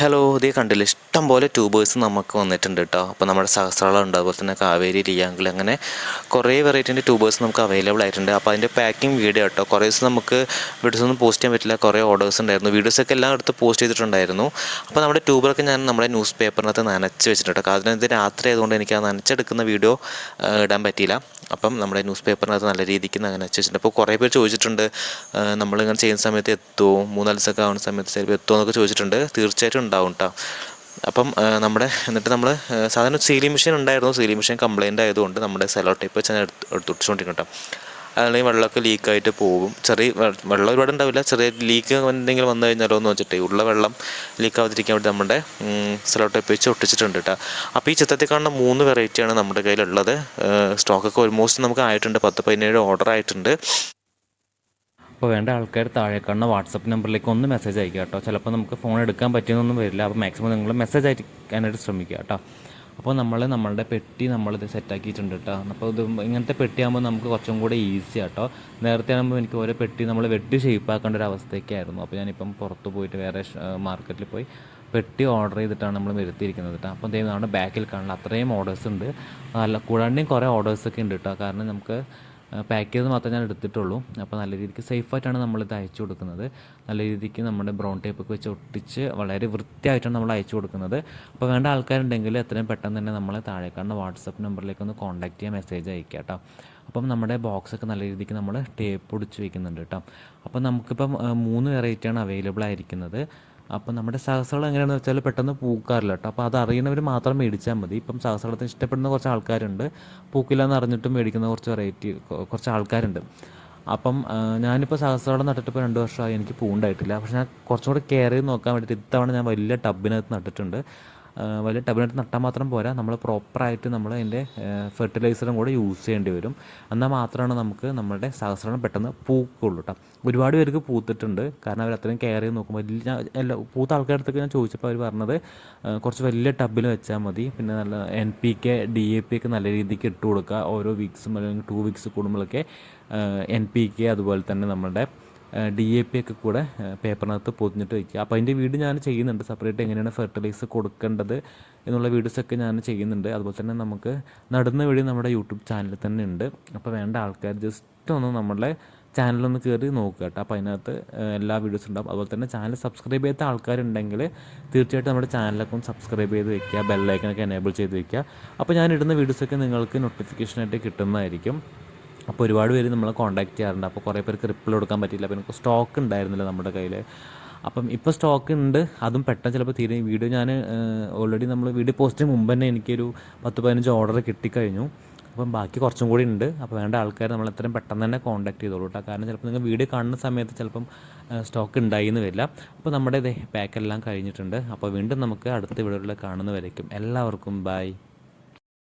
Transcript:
Hello ഇതേ കണ്ടില്ല? ഇഷ്ടം പോലെ ട്യൂബേഴ്സ് നമുക്ക് വന്നിട്ടുണ്ട് കേട്ടോ അപ്പോൾ നമ്മുടെ സഹസ്രാളം ഉണ്ട്. അതുപോലെ തന്നെ കാവേരി ലിയാങ്കിൾ അങ്ങനെ കുറേ വെറൈറ്റീന്റെ ട്യൂബേഴ്സ് നമുക്ക് അവൈലബിൾ ആയിട്ടുണ്ട്. അപ്പോൾ അതിന്റെ പാക്കിംഗ് വീഡിയോ കേട്ടോ കുറേ ദിവസം നമുക്ക് വീഡിയോസ് ഒന്നും പോസ്റ്റ് ചെയ്യാൻ പറ്റില്ല. കുറേ ഓർഡേഴ്സ് ഉണ്ടായിരുന്നു. വീഡിയോസൊക്കെ എല്ലാം എടുത്ത് പോസ്റ്റ് ചെയ്തിട്ടുണ്ടായിരുന്നു. അപ്പോൾ നമ്മുടെ ട്യൂബറൊക്കെ ഞാൻ നമ്മുടെ ന്യൂസ് പേപ്പറിനകത്ത് നനച്ച് വെച്ചിട്ടുണ്ട് കേട്ടോ കാരണം രാത്രി ആയതുകൊണ്ട് എനിക്ക് ആ നനച്ചെടുക്കുന്ന വീഡിയോ ഇടാൻ പറ്റിയില്ല. അപ്പം നമ്മുടെ ന്യൂസ് പേപ്പറിനകത്ത് നല്ല രീതിക്ക് നനച്ച് വെച്ചിട്ടുണ്ട്. അപ്പോൾ കുറേ പേര് ചോദിച്ചിട്ടുണ്ട് നമ്മളിങ്ങനെ ചെയ്യുന്ന സമയത്ത് എത്തുമോ? മൂന്നാൽ ദിവസമൊക്കെ ആവുന്ന സമയത്ത് ചിലപ്പോൾ എത്തുമോ എന്നൊക്കെ ചോദിച്ചിട്ടുണ്ട്. തീർച്ചയായിട്ടും ഉണ്ടാവും കേട്ടോ അപ്പം നമ്മുടെ എന്നിട്ട് നമ്മൾ സാധാരണ സീലിംഗ് മെഷീൻ ഉണ്ടായിരുന്നു. സീലിംഗ് മെഷീൻ കംപ്ലൈന്റ് ആയതുകൊണ്ട് നമ്മുടെ സെലോ ടൈപ്പ് വെച്ച് എടുത്ത് എടുത്തുകൊണ്ടിരിക്കും കേട്ടോ അല്ലെങ്കിൽ വെള്ളമൊക്കെ ലീക്കായിട്ട് പോകും. ചെറിയ വെള്ളം ഒരുപാട് ഉണ്ടാവില്ല. ചെറിയ ലീക്ക് എന്തെങ്കിലും വന്നു കഴിഞ്ഞാലോ എന്ന് വെച്ചിട്ട് ഉള്ള വെള്ളം ലീക്കാവാതിരിക്കാൻ വേണ്ടി നമ്മുടെ സെലോ ടൈപ്പ് വെച്ച് ഒട്ടിച്ചിട്ടുണ്ട് കേട്ടോ അപ്പോൾ ഈ ചിത്രത്തിൽ കാണുന്ന മൂന്ന് വെറൈറ്റിയാണ് നമ്മുടെ കയ്യിലുള്ളത്. സ്റ്റോക്കൊക്കെ ഓൾമോസ്റ്റ് നമുക്ക് ആയിട്ടുണ്ട്. പത്ത് പതിനേഴ് ഓർഡർ ആയിട്ടുണ്ട്. അപ്പോൾ വേണ്ട ആൾക്കാർ താഴെ കാണുന്ന വാട്സപ്പ് നമ്പറിലേക്ക് ഒന്ന് മെസ്സേജ് അയക്കുക കേട്ടോ. ചിലപ്പോൾ നമുക്ക് ഫോൺ എടുക്കാൻ പറ്റുന്നൊന്നും വരില്ല. അപ്പോൾ മാക്സിമം നിങ്ങൾ മെസ്സേജ് അയക്കാനായിട്ട് ശ്രമിക്കുക കേട്ടോ. അപ്പോൾ നമ്മൾ നമ്മളുടെ പെട്ടി നമ്മളിത് സെറ്റാക്കിയിട്ടുണ്ട് കേട്ടോ. അപ്പോൾ ഇത് ഇങ്ങനത്തെ പെട്ടിയാകുമ്പോൾ നമുക്ക് കുറച്ചും കൂടെ ഈസി ആട്ടോ നേരത്തെ ആകുമ്പോൾ എനിക്ക് ഓരോ പെട്ടി നമ്മൾ വെട്ടി ഷേപ്പ് ആക്കേണ്ട ഒരു അവസ്ഥയൊക്കെയായിരുന്നു. അപ്പോൾ ഞാനിപ്പം പുറത്ത് പോയിട്ട് വേറെ മാർക്കറ്റിൽ പോയി പെട്ടി ഓർഡർ ചെയ്തിട്ടാണ് നമ്മൾ വരുത്തിയിരിക്കുന്നത് കേട്ടോ. അപ്പോൾ ദൈവം നമ്മുടെ ബാക്കിൽ കാണുന്ന അത്രയും ഓർഡേഴ്സ് ഉണ്ട്. നല്ല കൂടാണ്ടെയും കുറേ ഓർഡേഴ്സൊക്കെ ഉണ്ട് കേട്ടോ. കാരണം നമുക്ക് പാക്ക് ചെയ്ത് മാത്രമേ ഞാൻ എടുത്തിട്ടുള്ളൂ. അപ്പോൾ നല്ല രീതിക്ക് സേഫായിട്ടാണ് ഇത് അയച്ചു കൊടുക്കുന്നത്. നല്ല രീതിക്ക് നമ്മുടെ ബ്രൗൺ ടേപ്പൊക്കെ വെച്ച് ഒട്ടിച്ച് വളരെ വൃത്തിയായിട്ടാണ് നമ്മൾ അയച്ചു കൊടുക്കുന്നത്. അപ്പോൾ വേണ്ട ആൾക്കാരുണ്ടെങ്കിൽ എത്രയും പെട്ടെന്ന് തന്നെ നമ്മളെ താഴെ കാണുന്ന വാട്സപ്പ് നമ്പറിലേക്ക് ഒന്ന് കോൺടാക്ട് ചെയ്യാൻ മെസ്സേജ് അയക്കുക കേട്ടോ. അപ്പം നമ്മുടെ ബോക്സൊക്കെ നല്ല രീതിക്ക് നമ്മൾ ടേപ്പ് ഒടിച്ച് വയ്ക്കുന്നുണ്ട് കേട്ടോ. അപ്പോൾ നമുക്കിപ്പം മൂന്ന് വെറൈറ്റിയാണ് അവൈലബിൾ ആയിരിക്കുന്നത്. അപ്പം നമ്മുടെ സഹസ്രളം എങ്ങനെയാണെന്ന് വെച്ചാൽ പെട്ടെന്ന് പൂക്കാറില്ല കേട്ടോ. അപ്പോൾ അത് അറിയുന്നവർ മാത്രം മേടിച്ചാൽ മതി. ഇപ്പം സഹസ്രളത്തിന് ഇഷ്ടപ്പെടുന്ന കുറച്ച് ആൾക്കാരുണ്ട്. പൂക്കില്ല എന്ന് അറിഞ്ഞിട്ടും മേടിക്കുന്ന കുറച്ച് വെറൈറ്റി കുറച്ച് ആൾക്കാരുണ്ട്. അപ്പം ഞാനിപ്പോൾ സഹസ്രവളം നട്ടിട്ട് ഇപ്പോൾ രണ്ട് വർഷമായി എനിക്ക് പൂണ്ടായിട്ടില്ല പക്ഷേ ഞാൻ കുറച്ചും കൂടെ കെയർ ചെയ്ത് നോക്കാൻ വേണ്ടിയിട്ട് ഇത്തവണ ഞാൻ വലിയ ടബിനകത്ത് നട്ടിട്ടുണ്ട്. വലിയ ടബിനകത്ത് നട്ടാൽ മാത്രം പോരാ. നമ്മൾ പ്രോപ്പറായിട്ട് നമ്മൾ അതിന്റെ ഫെർട്ടിലൈസറും കൂടെ യൂസ് ചെയ്യേണ്ടി വരും. എന്നാൽ മാത്രമാണ് നമുക്ക് നമ്മുടെ സഹസ്രണം പെട്ടെന്ന് പൂക്കുള്ളൂ കേട്ടോ ഒരുപാട് പേർക്ക് പൂത്തിട്ടുണ്ട്. കാരണം അവർ അത്രയും കെയർ ചെയ്ത് നോക്കുമ്പോൾ വലിയ എല്ലാ പൂത്ത ആൾക്കാരുടെ അടുത്തൊക്കെ ഞാൻ ചോദിച്ചപ്പോൾ അവർ പറഞ്ഞത് കുറച്ച് വലിയ ടബിൽ വെച്ചാൽ മതി. പിന്നെ നല്ല N P K D A P ഒക്കെ നല്ല രീതിക്ക് ഇട്ട് കൊടുക്കുക. ഓരോ വീക്സും അല്ലെങ്കിൽ ടു വീക്സ് കൂടുമ്പോഴൊക്കെ എൻ പി കെ അതുപോലെ തന്നെ നമ്മുടെ ഡി എ പി ഒക്കെ കൂടെ പേപ്പറിനകത്ത് പൊതിഞ്ഞിട്ട് വയ്ക്കുക അപ്പോൾ അതിന്റെ വീട് ഞാൻ ചെയ്യുന്നുണ്ട്. സെപ്പറേറ്റ് എങ്ങനെയാണ് ഫെർട്ടിലൈസർ കൊടുക്കേണ്ടത് എന്നുള്ള വീഡിയോസൊക്കെ ഞാൻ ചെയ്യുന്നുണ്ട്. അതുപോലെ തന്നെ നമുക്ക് നടന്ന വഴി നമ്മുടെ യൂട്യൂബ് ചാനലിൽ തന്നെ ഉണ്ട്. അപ്പോൾ വേണ്ട ആൾക്കാർ ജസ്റ്റ് ഒന്ന് നമ്മളുടെ ചാനലൊന്ന് കയറി നോക്കുക കേട്ടോ. അപ്പോൾ അതിനകത്ത് എല്ലാ വീഡിയോസും ഉണ്ടാവും. അതുപോലെ തന്നെ ചാനൽ സബ്സ്ക്രൈബ് ചെയ്യാത്ത ആൾക്കാരുണ്ടെങ്കിൽ തീർച്ചയായിട്ടും നമ്മുടെ ചാനലൊക്കെ ഒന്ന് സബ്സ്ക്രൈബ് ചെയ്ത് വെക്കുക. ബെല്ലൈക്കനൊക്കെ എനേബിൾ ചെയ്ത് വെക്കുക. അപ്പോൾ ഞാൻ ഇടുന്ന വീഡിയോസൊക്കെ നിങ്ങൾക്ക് നോട്ടിഫിക്കേഷനായിട്ട് കിട്ടുന്നതായിരിക്കും. അപ്പോൾ ഒരുപാട് പേര് നമ്മളെ കോൺടാക്ട് ചെയ്യാറുണ്ട്. അപ്പോൾ കുറേ പേർക്ക് റിപ്ലൈ കൊടുക്കാൻ പറ്റിയില്ല. അപ്പോൾ എനിക്ക് സ്റ്റോക്ക് ഉണ്ടായിരുന്നില്ല നമ്മുടെ കയ്യിൽ അപ്പം ഇപ്പോൾ സ്റ്റോക്ക് ഉണ്ട്. അതും പെട്ടെന്ന് ചിലപ്പോൾ തീരും. വീഡിയോ ഞാൻ ഓൾറെഡി നമ്മൾ വീഡിയോ പോസ്റ്റിന് മുമ്പ് തന്നെ എനിക്കൊരു പത്ത് പതിനഞ്ച് ഓർഡർ കിട്ടിക്കഴിഞ്ഞു. അപ്പം ബാക്കി കുറച്ചും കൂടി ഉണ്ട്. അപ്പോൾ വേണ്ട ആൾക്കാർ നമ്മൾ എത്രയും പെട്ടെന്ന് തന്നെ കോൺടാക്ട് ചെയ്തോളൂ കേട്ടോ കാരണം ചിലപ്പോൾ നിങ്ങൾ വീഡിയോ കാണുന്ന സമയത്ത് ചിലപ്പം സ്റ്റോക്ക് ഉണ്ടായി എന്ന് വരില്ല. അപ്പോൾ നമ്മുടെ പാക്കെല്ലാം കഴിഞ്ഞിട്ടുണ്ട്. അപ്പോൾ വീണ്ടും നമുക്ക് അടുത്ത വീഡിയോയിൽ കാണുന്നവരേക്കും എല്ലാവർക്കും ബൈ